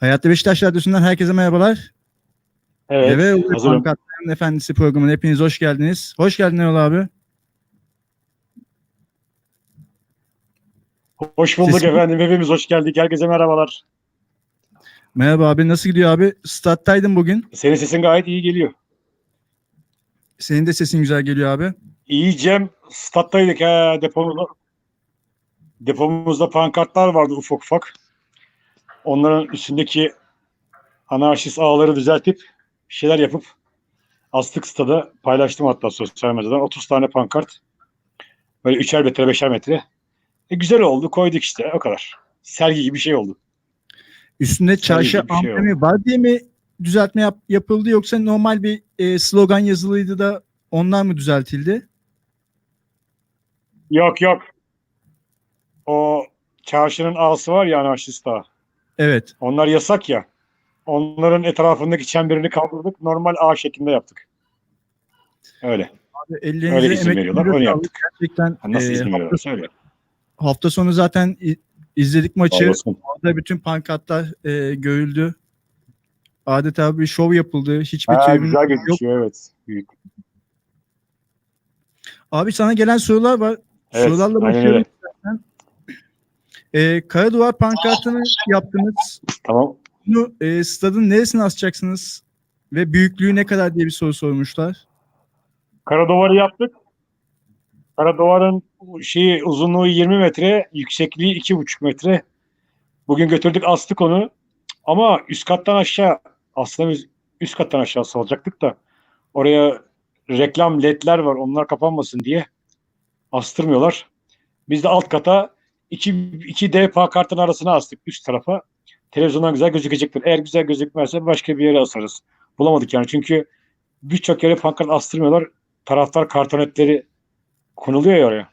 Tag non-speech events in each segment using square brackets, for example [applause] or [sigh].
Hayatta Beşiktaş Radyosu'ndan herkese merhabalar. Evet, Eve Uğur hazırım. Pankratların Efendisi programına hepiniz hoş geldiniz. Hoş geldin Erol abi. Hoş bulduk Sesim- efendim. Hepimiz hoş geldik. Herkese merhabalar. Merhaba abi nasıl gidiyor abi? Stat'taydın bugün. Senin sesin gayet iyi geliyor. Senin de sesin güzel geliyor abi. İyi Cem. Stat'taydık ha depomuzda. Depomuzda pankartlar vardı ufak ufak. Onların üstündeki anarşist ağları düzeltip bir şeyler yapıp astık stada paylaştım hatta sosyal medyadan. 30 tane pankart. Böyle üçer metre beşer metre. E, güzel oldu koyduk işte o kadar. Sergi gibi bir şey oldu. Üstünde çarşı bir şey amblemi var diye mi düzeltme yap- yapıldı yoksa normal bir e, slogan yazılıydı da ondan mı düzeltildi? Yok yok. O çarşının ağası var ya anarşist ağa. Evet. Onlar yasak ya. Onların etrafındaki çemberini kaldırdık. Normal ağ şeklinde yaptık. Öyle. Abi, ellerinize, Öyle izin veriyorlar, öyle yaptık. Gerçekten Ha, Nasıl e, izin hafta, veriyorlar? Söyle. hafta sonu zaten izledik maçı. Orada bütün pankartlar e, görüldü. Adeta bir şov yapıldı. Hiçbir Ha, güzel yok. gözüküyor evet. Büyük. Abi sana gelen sorular var. Evet, Sorularla başlayalım. E, Kara Duvar pankartını yaptınız. Tamam. Bunu e, stadın neresine asacaksınız? Ve büyüklüğü ne kadar diye bir soru sormuşlar. Kara duvarı yaptık. Kara duvarın şeyi uzunluğu 20 metre, yüksekliği 2,5 metre. Bugün götürdük astık onu. Ama üst kattan aşağı aslında biz üst kattan aşağı salacaktık da oraya reklam ledler var onlar kapanmasın diye astırmıyorlar. Biz de alt kata iki, iki dev pankartın arasına astık üst tarafa. Televizyondan güzel gözükecektir. Eğer güzel gözükmezse başka bir yere asarız. Bulamadık yani çünkü birçok yere pankart astırmıyorlar. Taraftar kartonetleri konuluyor ya oraya.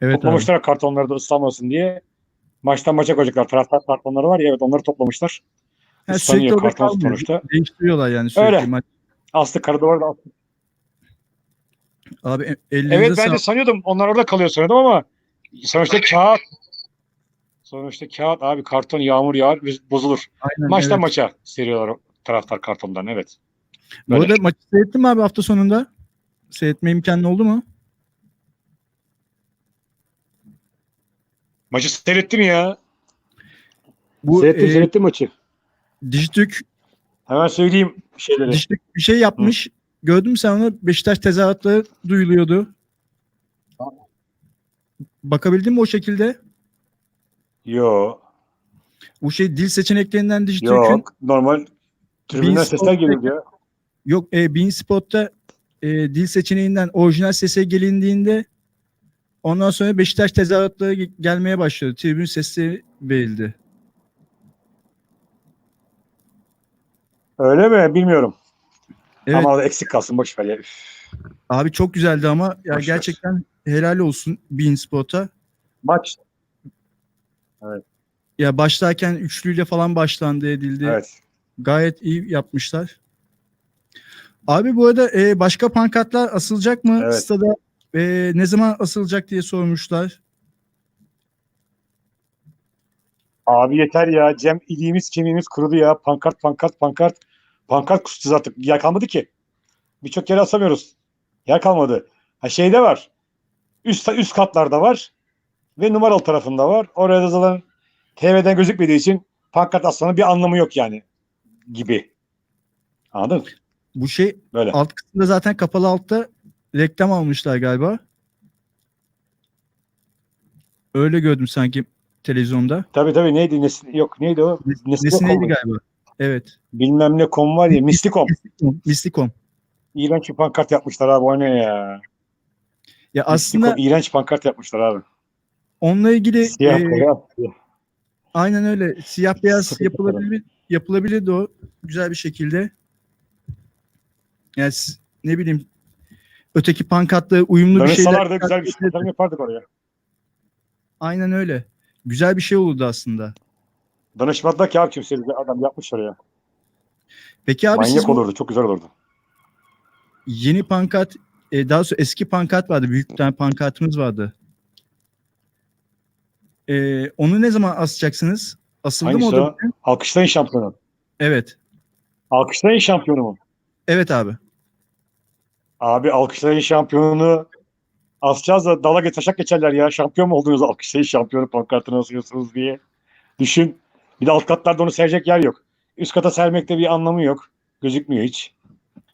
Evet abi. toplamışlar kartonları da ıslanmasın diye. Maçtan maça koyacaklar. Taraftar kartonları var ya evet onları toplamışlar. Ha, Islanıyor karton sonuçta. Değiştiriyorlar yani sürekli. Öyle. maç. Aslı kara duvarı da. Abi e- ellerinize Evet ben de sağlık. sanıyordum onlar orada kalıyor sanıyordum ama sonuçta kağıt. Sonuçta kağıt abi karton yağmur yağar bozulur. Aynen, Maçtan evet. maça seriyorlar taraftar kartondan evet. Bu Böyle. arada maçı seyrettin mi abi hafta sonunda? Seyretme imkanı oldu mu? Maçı seyrettim ya. Bu seyrettim e, seyrettim maçı. Dijitürk, Hemen söyleyeyim şeyleri. Dijitürk bir şey yapmış. Gördün mü sen onu? Beşiktaş tezahüratları duyuluyordu. Bakabildin mi o şekilde? Yo. Bu şey dil seçeneklerinden Dijitürk'ün Yok. Normal tribünden sesler ya. Yok e, Bein Spot'ta e, dil seçeneğinden orijinal sese gelindiğinde ondan sonra Beşiktaş tezahüratları ge- gelmeye başladı. Tribün sesleri verildi. Öyle mi? Bilmiyorum. Evet. Ama eksik kalsın boş ver ya. Üf. Abi çok güzeldi ama ya Boş ver. Helal olsun Bein Spot'a. Maç. Ya başlarken üçlüyle falan başlandı edildi. Evet. Gayet iyi yapmışlar. Abi bu arada e, başka pankartlar asılacak mı Evet. stada? E, ne zaman asılacak diye sormuşlar. Abi yeter ya. Cem iliğimiz kemiğimiz kurudu ya. Pankart pankart pankart. Pankart kusacağız artık. Yer kalmadı ki. Birçok yere asamıyoruz. Yer kalmadı. Ha şeyde var. Üst, üst katlarda var. Ve numaralı tarafında var. Oraya da zaten TV'den gözükmediği için pankart asmanın bir anlamı yok yani. Gibi. Anladın mı? Bu şey Böyle. alt kısımda zaten kapalı altta reklam almışlar galiba. Öyle gördüm sanki televizyonda. Tabii tabii neydi? Nesin, yok neydi o? Nesne Nesineydi galiba. Evet. Bilmem ne kom var ya. Mislikom. Mislikom. İğrenç bir pankart yapmışlar abi. O ne ya? Ya aslında iğrenç pankart yapmışlar abi. onunla ilgili Siyah e, beyaz. aynen öyle siyah beyaz yapılabilir yapılabilirdi o güzel bir şekilde. Yani siz- ne bileyim öteki pankartla uyumlu bir şeyler da güzel bir şey tasarım yapardık oraya. Aynen öyle. Güzel bir şey olurdu aslında. Danışmadılar ki abi kimse adam yapmış oraya. Peki abi siz Manyak bu olurdu. Çok güzel olurdu. yeni pankart e, daha sonra eski pankart vardı. Büyük bir tane pankartımız vardı. E, onu ne zaman asacaksınız? Asıldı Hangisi mı o da? o? Alkışlayın şampiyonu. Evet. Alkışlayın şampiyonu mu? Evet abi. Abi alkışlayın şampiyonunu asacağız da dala taşak geçerler ya. Şampiyon mu oldunuz alkışlayın şampiyonu pankartını asıyorsunuz diye. Düşün. Bir de alt katlarda onu serecek yer yok. Üst kata sermekte bir anlamı yok. Gözükmüyor hiç.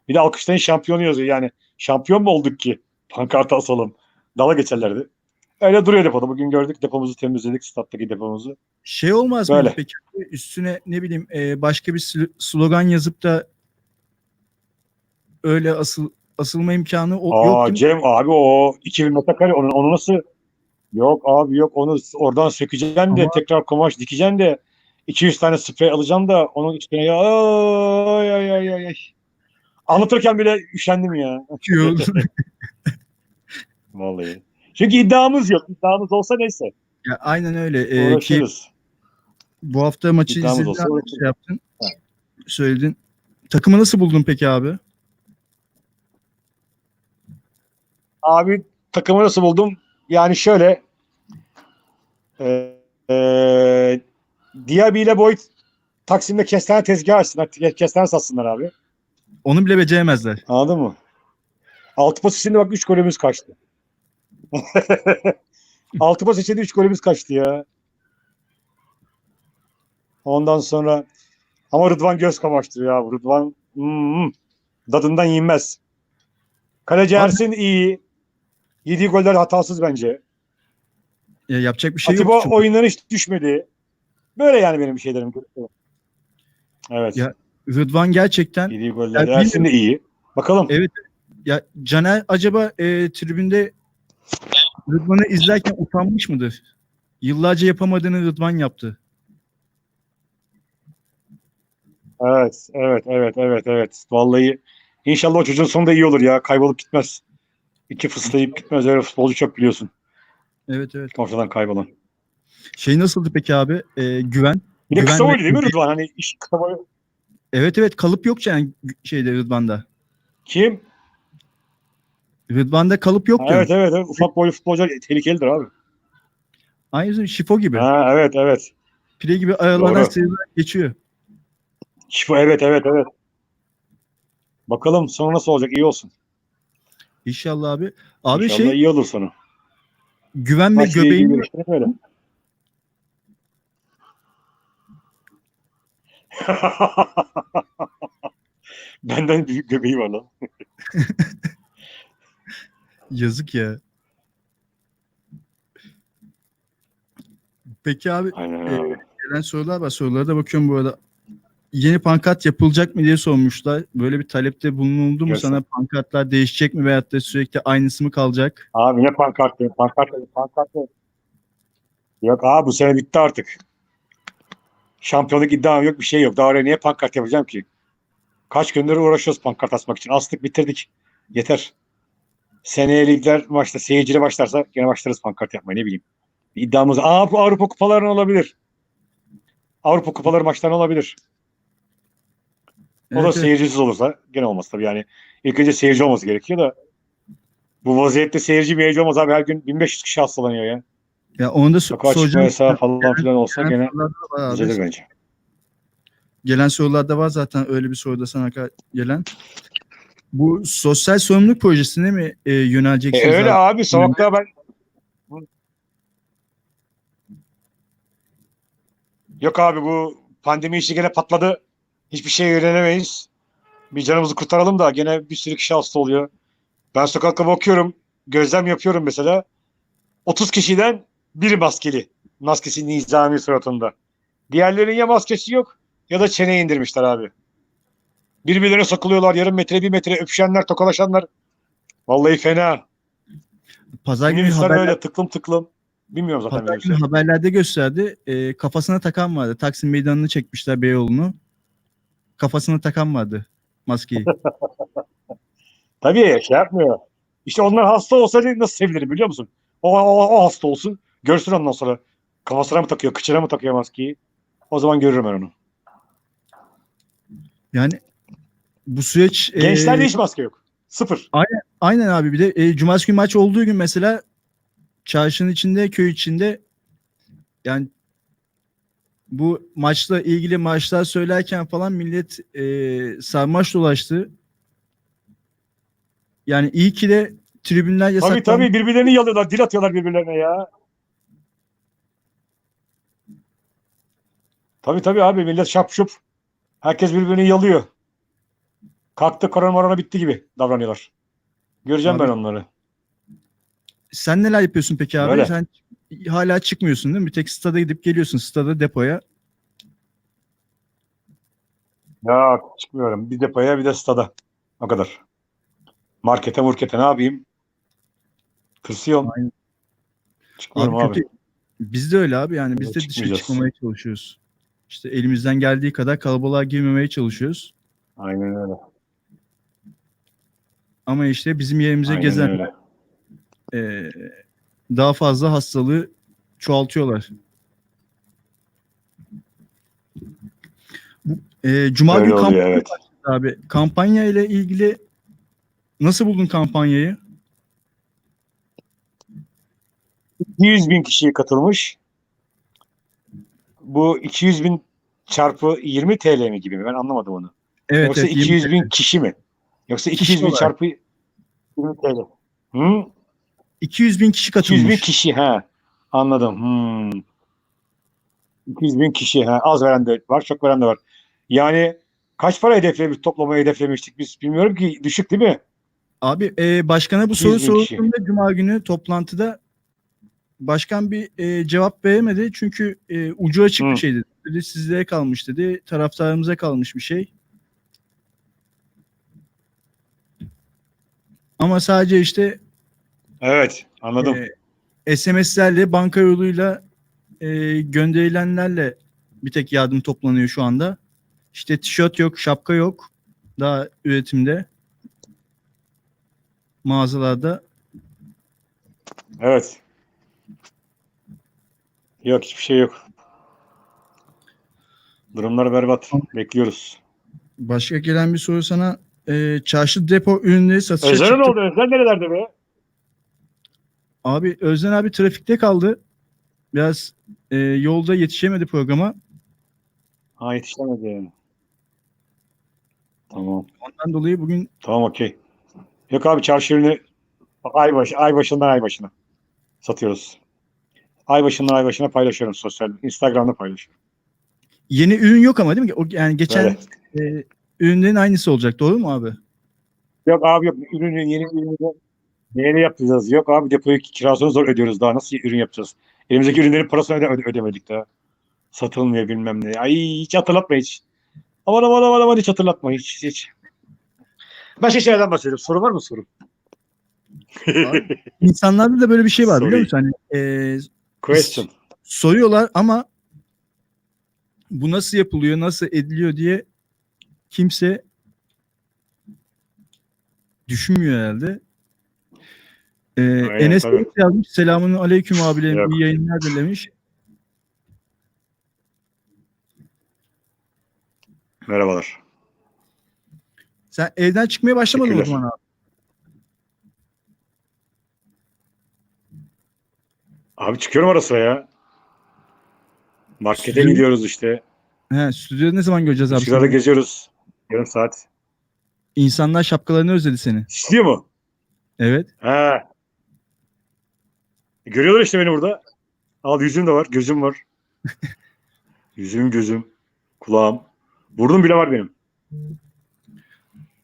Bir de alkışlayın şampiyonu yazıyor. Yani şampiyon mu olduk ki? Pankartı asalım. Dala geçerlerdi. Öyle duruyor depoda. Bugün gördük depomuzu temizledik. Stat'taki depomuzu. Şey olmaz Böyle. mı peki? Üstüne ne bileyim e, başka bir sl- slogan yazıp da öyle asıl asılma imkanı o, Aa yok değil mi? Cem abi o 2000 metrekare onu, onu nasıl yok abi yok onu oradan sökeceksin de Ama- tekrar kumaş dikeceksin de 200 tane sprey alacaksın da onun üstüne ya ay ay ay ay. Anlatırken bile üşendim ya. [laughs] Vallahi. Çünkü iddiamız yok. İddiamız olsa neyse. ya, aynen öyle. E, ki bu hafta maçı İddiamız izledin olsa şey yaptın. Söyledin. Takımı nasıl buldun peki abi? Abi takımı nasıl buldum? Yani şöyle e, e, Diaby ile Boyd Taksim'de kestane tezgahı açsınlar. Kestane satsınlar abi. Onu bile beceremezler. Anladın mı? Altı pas içinde bak 3 golümüz kaçtı. [laughs] Altı pas içinde 3 golümüz kaçtı ya. Ondan sonra ama Rıdvan göz kamaştırıyor ya. Rıdvan hmm, dadından yenmez. Kaleci Ersin iyi. Yediği goller hatasız bence. Ya, yapacak bir şey Atiba yok. çünkü. oyundan hiç düşmedi. Böyle yani benim şeylerim. Evet. Ya- Rıdvan gerçekten Yediği goller. Ya Ersin de iyi. Bakalım. Evet. ya Caner acaba e, tribünde Rıdvan'ı izlerken utanmış mıdır? Yıllarca yapamadığını Rıdvan yaptı. Evet, evet, evet, evet, evet. Vallahi inşallah o çocuğun sonunda iyi olur ya. Kaybolup gitmez. İki fıslayıp gitmez. Öyle futbolcu çok biliyorsun. Evet evet. Ortadan kaybolan. Şey nasıldı peki abi? E, güven. Bir de Güven kısa ve- değil mi Rıdvan? Hani iş kısa boylu. Evet evet kalıp yok yani şeyde Rıdvan'da. Kim? Rıdvan'da kalıp yok Ha, evet, evet, evet. Ufak boylu futbolcular tehlikelidir abi. Aynı şifo gibi. Ha, evet, evet. Pire gibi aralardan Doğru. sıyrılarak geçiyor. Şifa, evet, evet, evet. Bakalım sonu nasıl olacak? İyi olsun. İnşallah abi. Abi İnşallah şey iyi olur sonu. güven ve Maçla ilgili göbeğin. [laughs] Benden büyük göbeği var lan. [laughs] yazık ya. Peki abi Aynen Ee, abi. gelen sorular var. Sorulara da bakıyorum bu arada. Yeni pankart yapılacak mı diye sormuşlar. Böyle bir talepte bulunuldu mu Görsen. sana? Pankartlar değişecek mi veyahut da sürekli aynısı mı kalacak? Abi ne pankartı? Pankartı, pankartı. Yok abi bu sene bitti artık. Şampiyonluk iddiam yok bir şey yok. Daha oraya niye pankart yapacağım ki? Kaç gündür uğraşıyoruz pankart asmak için. Astık bitirdik. Yeter. Seneye ligler maçta seyircili başlarsa gene başlarız pankart yapmaya ne bileyim. Bir iddiamız. Aa bu Avrupa kupaları olabilir. Avrupa kupaları maçları olabilir. O da Evet, evet. seyircisiz olursa gene olmaz tabii yani. İlk önce seyirci olması gerekiyor da bu vaziyette seyirci meyirci olmaz abi her gün 1500 kişi hastalanıyor ya. Ya onu da so- Sokağa çıkma yasağı falan filan olsa Gelen gene düzelir bence. Gelen sorularda var zaten öyle bir soruda sana gelen. Bu sosyal sorumluluk projesine mi e, E, yöneleceksiniz? öyle abi? abi sokakta ben Yok abi bu pandemi işi gene patladı. Hiçbir şey öğrenemeyiz. Bir canımızı kurtaralım da gene bir sürü kişi hasta oluyor. Ben sokakta bakıyorum, gözlem yapıyorum mesela. 30 kişiden biri maskeli. Maskesi nizami suratında. Diğerlerinin ya maskesi yok ya da çeneye indirmişler abi. Birbirlerine sokuluyorlar yarım metre bir metre öpüşenler tokalaşanlar. Vallahi fena. Pazar günü haberler, öyle tıklım tıklım. Bilmiyorum zaten pazar günü minibüsler. haberlerde gösterdi. E, kafasına takan vardı. Taksim Meydanı'nı çekmişler Beyoğlu'nu. Kafasına takan vardı maskeyi. [laughs] Tabii şey yapmıyor. İşte onlar hasta olsa nasıl sevinirim biliyor musun? O, o, o hasta olsun. Görsün ondan sonra. Kafasına mı takıyor, kıçına mı takıyor maskeyi? O zaman görürüm ben onu. Yani bu süreç e, Gençlerde hiç maske yok. Sıfır. aynen abi bir de e, cumartesi günü maç olduğu gün mesela çarşının içinde köy içinde yani bu maçla ilgili maçlar söylerken falan millet e, sarmaş dolaştı. Yani iyi ki de tribünler Tabii yasaklandı. tabii birbirlerini yalıyorlar. Dil atıyorlar birbirlerine ya. Tabii tabii abi millet şap şup. Herkes birbirini yalıyor. Kalktı korona morona bitti gibi davranıyorlar. Göreceğim Abi, ben onları. Sen neler yapıyorsun peki abi? Öyle. Sen hala çıkmıyorsun değil mi? Bir tek stada gidip geliyorsun. Stada depoya. Ya çıkmıyorum. Bir depoya bir de stada. O kadar. Markete murkete ne yapayım? Tırsıyorum. Aynen. Çıkmıyorum Abi abi. kötü. Biz de öyle abi yani biz de dışarı çıkmamaya çalışıyoruz. İşte elimizden geldiği kadar kalabalığa girmemeye çalışıyoruz. Aynen öyle. Ama işte bizim yerimize Aynen gezen öyle. e, daha fazla hastalığı çoğaltıyorlar. Bu, e, Cuma Öyle günü oluyor kampanya evet. abi. Kampanya ile ilgili nasıl buldun kampanyayı? 200 bin kişi katılmış. Bu 200 bin çarpı 20 TL mi gibi mi? Ben anlamadım onu. Evet, Yoksa evet, 200 20 bin kişi mi? Yoksa Kişi 200 bin olarak. çarpı 20 TL. Hı? 200 bin kişi 200 bin katılmış. kişi ha. Anladım. Hmm. 200 bin kişi ha. Az veren de var, çok veren de var. Yani kaç para hedeflemiş, toplamayı hedeflemiştik biz bilmiyorum ki. Düşük değil mi? Abi e, başkana bu 200 soru sorulduğunda Cuma günü toplantıda başkan bir e, cevap veremedi. Çünkü e, ucu açık Hı. bir şeydi. Dedi sizlere kalmış dedi. Taraftarımıza kalmış bir şey. Ama sadece işte Evet, anladım. e, SMS'lerle banka yoluyla e, gönderilenlerle bir tek yardım toplanıyor şu anda. İşte tişört yok, şapka yok. Daha üretimde. Mağazalarda. Evet. Yok hiçbir şey yok. Durumlar berbat. Bekliyoruz. Başka gelen bir soru sana. E, çarşı depo ürünleri satışa Özden çıktı. oldu? Özden nerelerde be? Abi Özden abi trafikte kaldı. Biraz e, yolda yetişemedi programa. Ha yetişemedi. Tamam. Ondan dolayı bugün Tamam okey. Yok abi çarşı ürünü ay başı, ay başından ay başına satıyoruz. Ay başından ay başına paylaşıyorum sosyal. Instagram'da paylaşıyorum. yeni ürün yok ama değil mi? O, yani geçen e, ürünlerin aynısı olacak. Doğru mu abi? Yok abi yok. Ürünü yeni ürünü yeni yapacağız. Yok abi depoyu kirasını zor ödüyoruz daha. Nasıl ürün yapacağız? Elimizdeki ürünlerin parasını öde, öde- ödemedik daha. Satılmıyor bilmem ne. Ay hiç hatırlatma hiç. Aman aman aman aman hiç hatırlatma hiç hiç. Başka şeylerden bahsedelim. Soru var mı soru? İnsanlarda da böyle bir şey var biliyor Sorry. musun? Hani, e, Question. soruyorlar ama bu nasıl yapılıyor, nasıl ediliyor diye kimse düşünmüyor herhalde. Ee, Enes tabii. Yazmış. Selamun aleyküm abilerim. Yok. iyi yayınlar dilemiş. Merhabalar. Sen evden çıkmaya başlamadın Teşekkürler. zaman abi. Abi çıkıyorum ara sıra ya. Markete Stüdyo- gidiyoruz işte. He, stüdyoda ne zaman göreceğiz abi? Seni? geziyoruz. Yarım saat. İnsanlar şapkalarını özledi seni. İstiyor mu? Evet. He. Görüyorlar işte beni burada. Al yüzüm de var. Gözüm var. [laughs] yüzüm gözüm. Kulağım. Burnum bile var benim.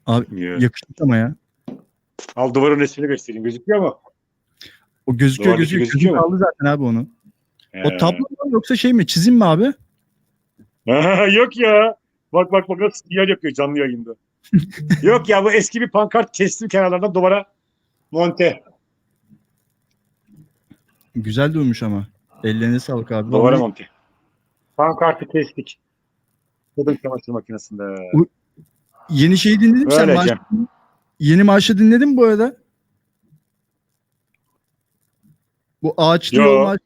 Abi Ya. yakışmış ama ya. Al duvarın resmini göstereyim. Gözüküyor mu? O gözüküyor Duvardaki gözüküyor. gözüküyor mu? kaldı zaten abi onu. O He. tablo mu yoksa şey mi? Çizim mi abi? [laughs] Yok ya. Bak bak bak nasıl yer yapıyor canlı yayında. [laughs] Yok ya bu eski bir pankart kestim kenarlardan duvara monte. Güzel durmuş ama. Ellerine sağlık abi. Duvara Vallahi monte. Pankartı kestik. Kadın çamaşır makinesinde. Yeni şeyi dinledin mi sen? Cem. Yeni marşı dinledin mi bu arada? Bu ağaçlı Yo. yol marşı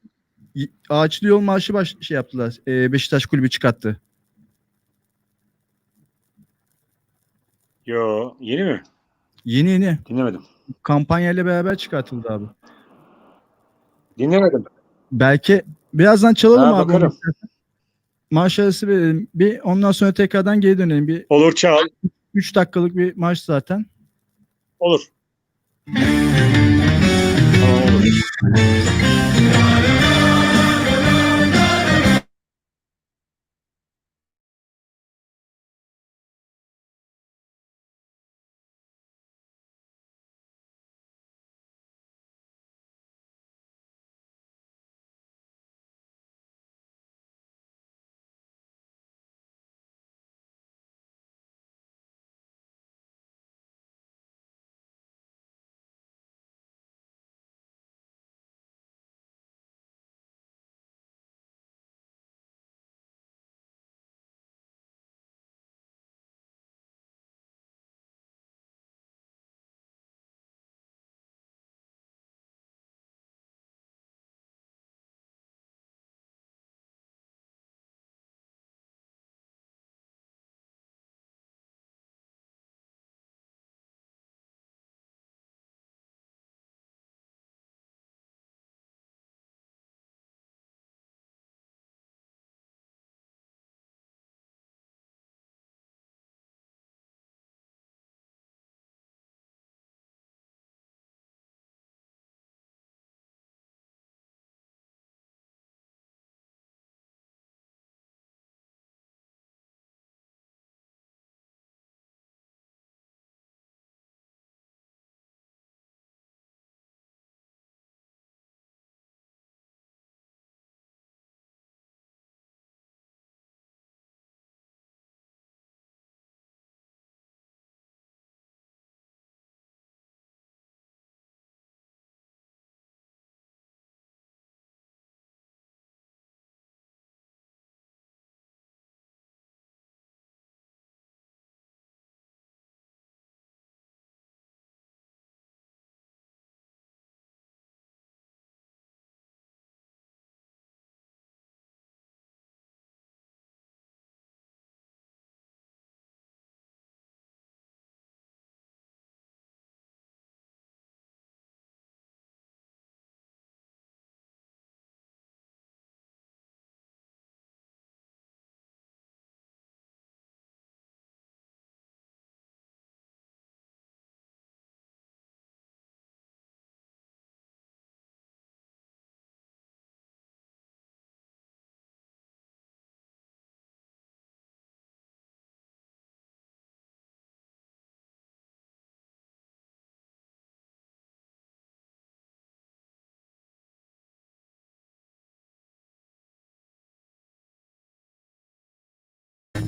Y- ağaçlı yol marşı baş şey yaptılar. Ee, Beşiktaş kulübü çıkarttı. Yo yeni mi? Yeni yeni Dinlemedim. kampanyayla beraber çıkartıldı abi. Dinlemedim. Belki birazdan çalalım Ha, abi. bakarım. marş arası verelim. Bir ondan sonra tekrardan geri dönelim. Bir Olur çağır. 3 dakikalık bir marş zaten. Olur. Thank you.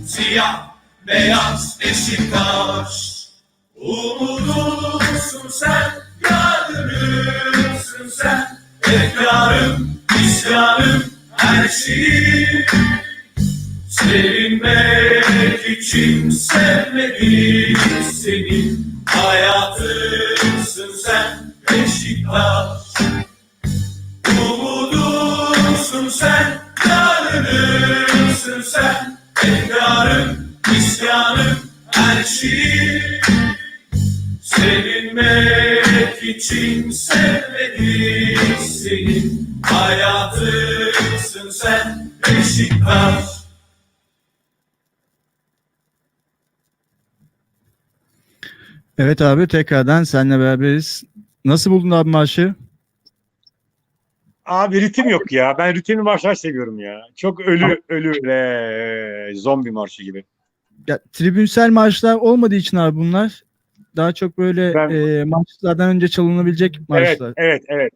Siyah beyaz Beşiktaş Umudumsun sen Yarınımsın sen. Efkarım, isyanım her şeyim. Sevinmek için sevmedim seni Hayatımsın sen Efkarım, isyanım her şeyim Sevinmek için sevmedim seni Hayatımsın sen Beşiktaş Evet abi tekrardan seninle beraberiz. Nasıl buldun abi marşı? Abi ritim yok ya. Ben ritimli marşlar seviyorum ya. Çok ölü ölü ve zombi marşı gibi. Ya, tribünsel marşlar olmadığı için abi bunlar daha çok böyle Ben- e, maçlardan önce çalınabilecek Evet, marşlar. evet, evet.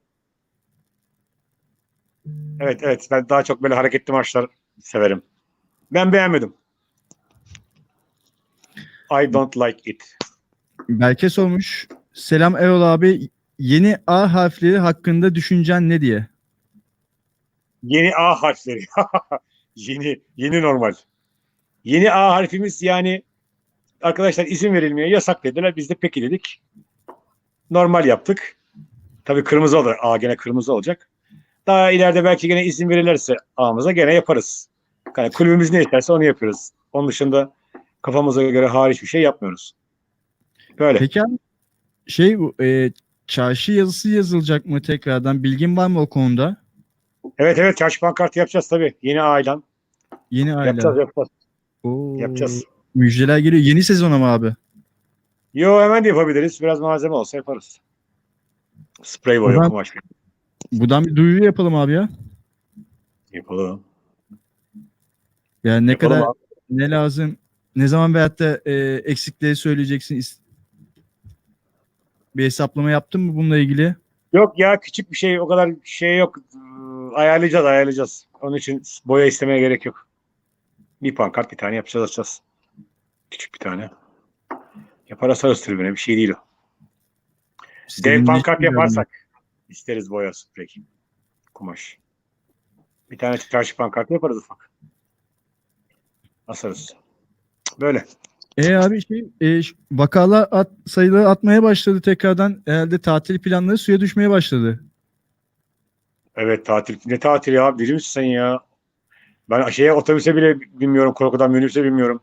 Evet, evet. Ben daha çok böyle hareketli marşlar severim. Ben beğenmedim. I don't like it. Berke sormuş. Selam Erol abi. Yeni A harfleri hakkında düşüncen ne diye? Yeni A harfleri. [laughs] yeni, yeni normal. Yeni A harfimiz yani arkadaşlar izin verilmiyor. Yasak dediler. Biz de peki dedik. Normal yaptık. Tabii kırmızı olur. A gene kırmızı olacak. Daha ileride belki gene izin verirlerse A'mıza gene yaparız. Yani kulübümüz ne isterse onu yapıyoruz. Onun dışında kafamıza göre hariç bir şey yapmıyoruz. Böyle. Peki abi şey e, çarşı yazısı yazılacak mı tekrardan? Bilgin var mı o konuda? Evet evet çarşı pankartı yapacağız tabii. Yeni A ile. Yeni aile. Yapacağız yapacağız. Oo, Yapacağız. Müjdeler geliyor. Yeni sezona mı abi? Yo hemen de yapabiliriz. Biraz malzeme olsa yaparız. Sprey boya Ulan- kumaş Buradan bir duyuru yapalım abi ya. yapalım. Yani ne Yapalım kadar abi. ne lazım, ne zaman veyahut da e, eksikleri söyleyeceksin. is- Bir hesaplama yaptın mı bununla ilgili? Yok ya küçük bir şey o kadar şey yok. Ayarlayacağız ayarlayacağız. Onun için boya istemeye gerek yok. Bir pankart bir tane yapacağız açacağız. Küçük bir tane. Yapar asarız tribüne bir şey değil o. Dev pankart yaparsak isteriz boya sprey. Kumaş. Bir tane çarşı pankart yaparız ufak. Asarız. Böyle. E abi şey e, vakalar at, sayıları atmaya başladı tekrardan. Herhalde tatil planları suya düşmeye başladı. Evet tatil. Ne tatil ya? Deli misin sen ya? Ben şeye otobüse bile binmiyorum. Korkudan minibüse binmiyorum.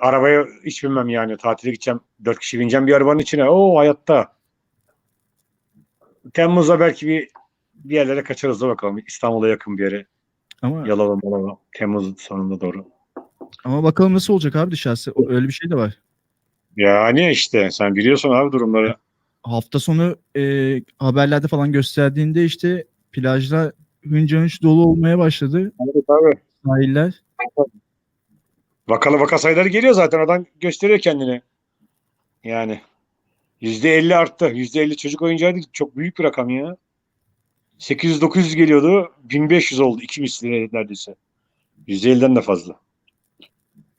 Arabaya hiç binmem yani. Tatile gideceğim. Dört kişi bineceğim bir arabanın içine. Oo hayatta. Temmuz'da belki bir bir yerlere kaçarız da bakalım. İstanbul'a yakın bir yere. Ama Yalova Malova. Temmuz sonunda doğru. ama bakalım nasıl olacak abi dışarısı. O- Öyle bir şey de var. Yani işte sen biliyorsun abi durumları. Hafta sonu e, haberlerde falan gösterdiğinde işte plajlar hınca hınç dolu olmaya başladı. Evet abi. Sahiller. Vakalı vaka sayıları geliyor zaten. Oradan gösteriyor kendini. Yani. Yüzde elli arttı. Yüzde elli çocuk oyuncağı değil. Çok büyük bir rakam ya. 800-900 geliyordu. 1500 oldu. İki misli neredeyse. Yüzde elliden de fazla.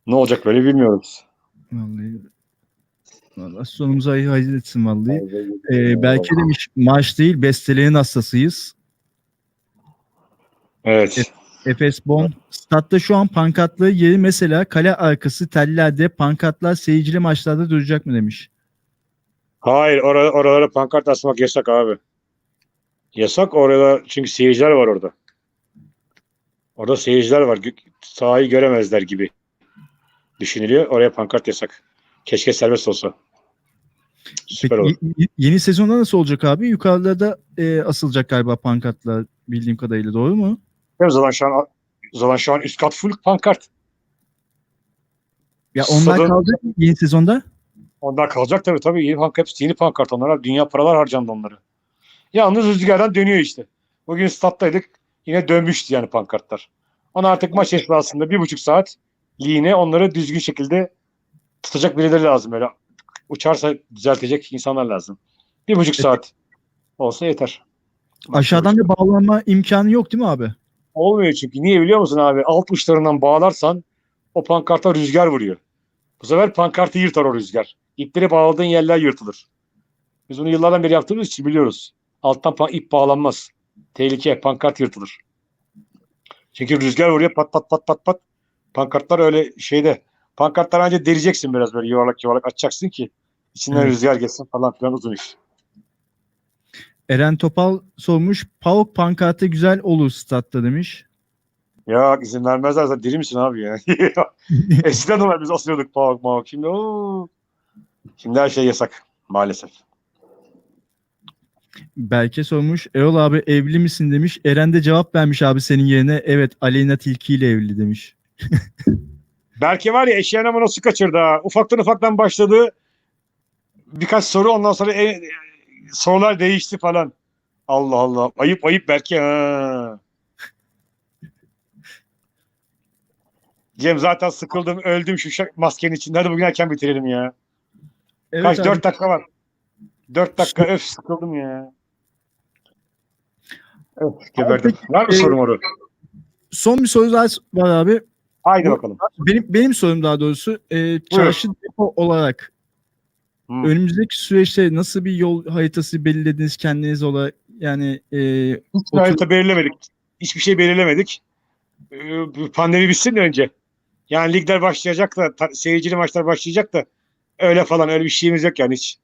Ne olacak böyle bilmiyoruz. Vallahi. Vallahi sonumuzu hayır etsin vallahi. Ee, belki demiş maaş değil bestelerin hastasıyız. Evet. Efes Bon. Statta şu an pankartlı yeri mesela kale arkası tellerde pankartlar seyircili maçlarda duracak mı demiş. Hayır or oralara pankart asmak yasak abi. Yasak orada çünkü seyirciler var orada. Orada seyirciler var. Gö- Sahayı göremezler gibi düşünülüyor. Oraya pankart yasak. Keşke serbest olsa. Süper Peki olur. y- y- yeni sezonda nasıl olacak abi? Yukarıda da e, asılacak galiba pankartlar bildiğim kadarıyla doğru mu? O zaman şu an o zaman şu an üst kat full pankart. Ya onlar Stadın- kalacak mı yeni sezonda? Onlar kalacak tabii tabii. Yeni pankart, hepsi yeni pankart onlara. Dünya paralar harcandı onları. Yalnız rüzgardan dönüyor işte. Bugün stat'taydık. Yine dönmüştü yani pankartlar. Ona artık maç esnasında bir buçuk saat liğine onları düzgün şekilde tutacak birileri lazım. Böyle uçarsa düzeltecek insanlar lazım. Bir buçuk saat olsa yeter. Aşağıdan da bağlanma imkanı yok değil mi abi? Olmuyor çünkü. Niye biliyor musun abi? Alt uçlarından bağlarsan o pankarta rüzgar vuruyor. Bu sefer pankartı yırtar o rüzgar. İpleri bağladığın yerler yırtılır. Biz bunu yıllardan beri yaptığımız için biliyoruz. Alttan ip bağlanmaz. Tehlike, pankart yırtılır. Çünkü rüzgar vuruyor pat pat pat pat pat. Pankartlar öyle şeyde. Pankartlar ancak deleceksin biraz böyle yuvarlak yuvarlak açacaksın ki içinden Evet. rüzgar geçsin falan filan uzun iş. Eren Topal sormuş. PAOK pankartı güzel olur statta demiş. Ya izin vermezler sen deli misin abi ya? [laughs] Eskiden onlar biz asıyorduk pavak mavak. Şimdi ooo. Şimdi her şey yasak maalesef. Berke sormuş. Erol abi evli misin demiş. Eren de cevap vermiş abi senin yerine. Evet Aleyna Tilki ile evli demiş. [laughs] Belki var ya eşeğin ama nasıl kaçırdı ha. Ufaktan ufaktan başladı. Birkaç soru ondan sonra e, sorular değişti falan. Allah Allah. Ayıp ayıp belki ha. Cem zaten sıkıldım öldüm şu maskenin içinde. Hadi bugün erken bitirelim ya. Evet Kaç? abi. Dört dakika var. Dört dakika öf sıkıldım ya. Evet geberdim. Var mı e, sorun oru? Son bir soru daha var abi. Haydi bakalım. Benim benim sorum daha doğrusu. E, çarşı depo olarak Hı. önümüzdeki süreçte nasıl bir yol haritası belirlediniz kendiniz olarak? Yani e, Hiç Otur- harita belirlemedik. Hiçbir şey belirlemedik. Ee, pandemi bitsin de önce. Yani ligler başlayacak da ta- seyircili maçlar başlayacak da öyle falan öyle bir şeyimiz yok yani hiç.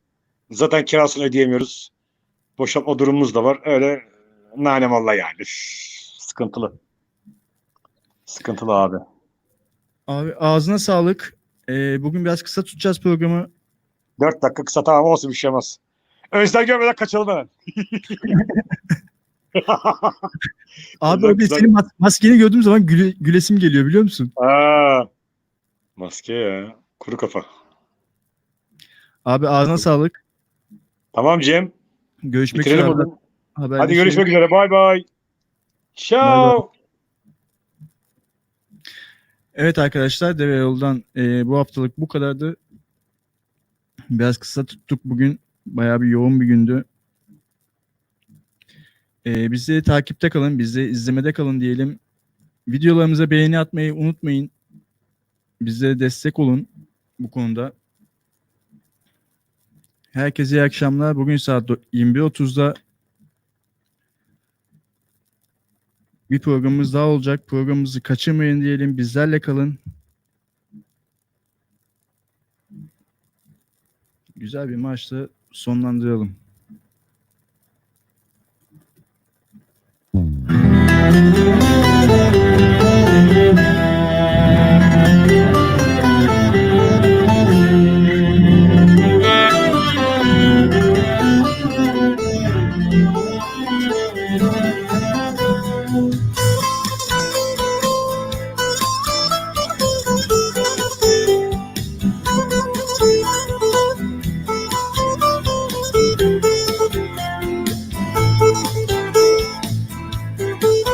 Zaten kirasını ödeyemiyoruz. Boşaltma durumumuz da var. Öyle nane valla yani. Üf, sıkıntılı. Sıkıntılı abi. abi ağzına sağlık. E, bugün biraz kısa tutacağız programı. Dört dakika kısa tamam olsun bir şey olmaz. Özden görmeden kaçalım hemen. [laughs] Abi güzel. senin mas- maskeni gördüğüm zaman güle- gülesim geliyor biliyor musun? Aa, maske ya. Kuru kafa. Abi ağzına sağlık. Tamam Cem. Görüşmek Bitirelim üzere. burada. Hadi Haberleşelim. görüşmek üzere. Bay bay. Ciao. Evet arkadaşlar Deve Yol'dan e, bu haftalık bu kadardı. Biraz kısa tuttuk bugün. Bayağı bir yoğun bir gündü. E, bizi takipte kalın, bizi izlemede kalın diyelim. Videolarımıza beğeni atmayı unutmayın. Bize destek olun bu konuda. Herkese iyi akşamlar. Bugün saat 21.30'da bir programımız daha olacak. Programımızı kaçırmayın diyelim. Bizlerle kalın. Güzel bir maçla sonlandıralım.